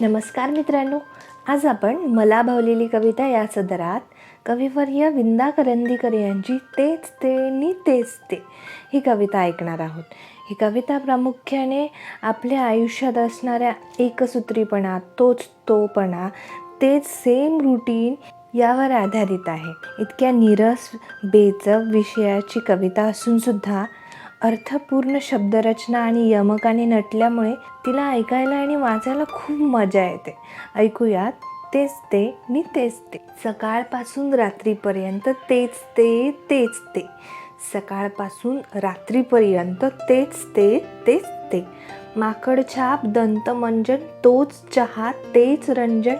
नमस्कार मित्रांनो आज आपण मला भावलेली कविता या सदरात कविवर्य विंदा करंदीकर यांची तेच ते नी तेच ते ही कविता ऐकणार आहोत. ही कविता प्रामुख्याने आपल्या आयुष्यात असणाऱ्या एकसूत्रीपणा तोच तोपणा तेच सेम रुटीन यावर आधारित आहे. इतक्या निरस बेचव विषयाची कविता असूनसुद्धा अर्थपूर्ण शब्दरचना आणि यमकाने नटल्यामुळे तिला ऐकायला आणि वाचायला खूप मजा येते. ऐकूयात तेच ते नि तेच ते. सकाळपासून रात्रीपर्यंत तेच ते तेच ते. सकाळपासून रात्रीपर्यंत तेच ते तेच ते. माकडछाप दंतमंजन तोच चहा तेच रंजन.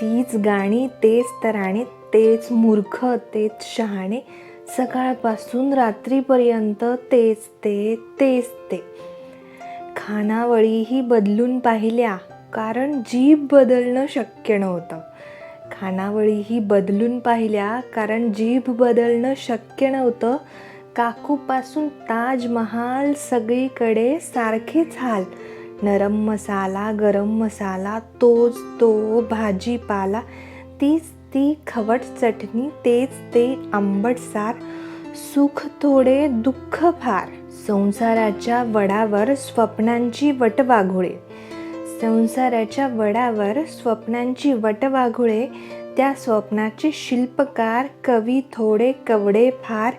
तीच गाणी तेच तराणे तेच मूर्ख तेच शहाणे. सकाळपासून रात्रीपर्यंत तेच ते तेच ते. खानावळीही बदलून पाहिल्या कारण जीभ बदलणं शक्य नव्हतं. खानावळीही बदलून पाहिल्या कारण जीभ बदलणं शक्य नव्हतं. काकूपासून ताजमहाल सगळीकडे सारखेच हाल. नरम मसाला गरम मसाला तोच तो भाजीपाला तीच ती खवट चटणी तेच ते आंबट सार सुख थोडे दुःख फार. संसाराच्या वडावर स्वप्नांची वटवाघुळे संसाराच्या वडावर स्वप्नांची वटवाघुळे त्या स्वप्नाचे शिल्पकार कवी थोडे कवडे फार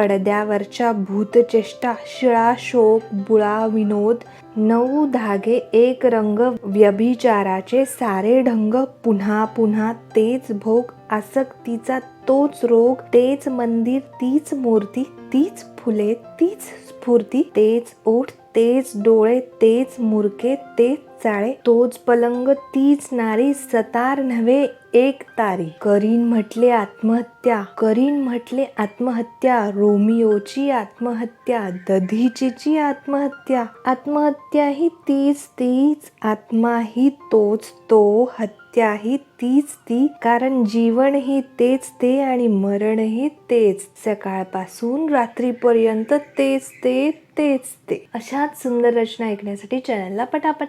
पडद्यावरच्या भूतचेष्टा शिळा शोक बुळा विनोद नऊ धागे एक रंग व्यभिचाराचे सारे ढंग पुन्हा पुन्हा तेच भोग आसक्तीचा तोच रोग तेच मंदिर तीच मूर्ती तीच फुले तीच स्फूर्ती तेच ओठ तेच डोळे तेच मुरके तेच चाळे तोच पलंग तीच नारी सतार नव्हे एक तारी. करीन म्हटले आत्महत्या करीन म्हटले आत्महत्या रोमिओची आत्महत्या दधीचीची आत्महत्या. आत्महत्या ही तीच तीच आत्मा ही तोच तो हत्या ही तीच ती. कारण जीवन ही तेच ते आणि मरण ही तेच. सकाळपासून रात्रीपर्यंत तेच ते तेच ते. अशाच सुंदर रचना ऐकण्यासाठी चॅनलला पटापट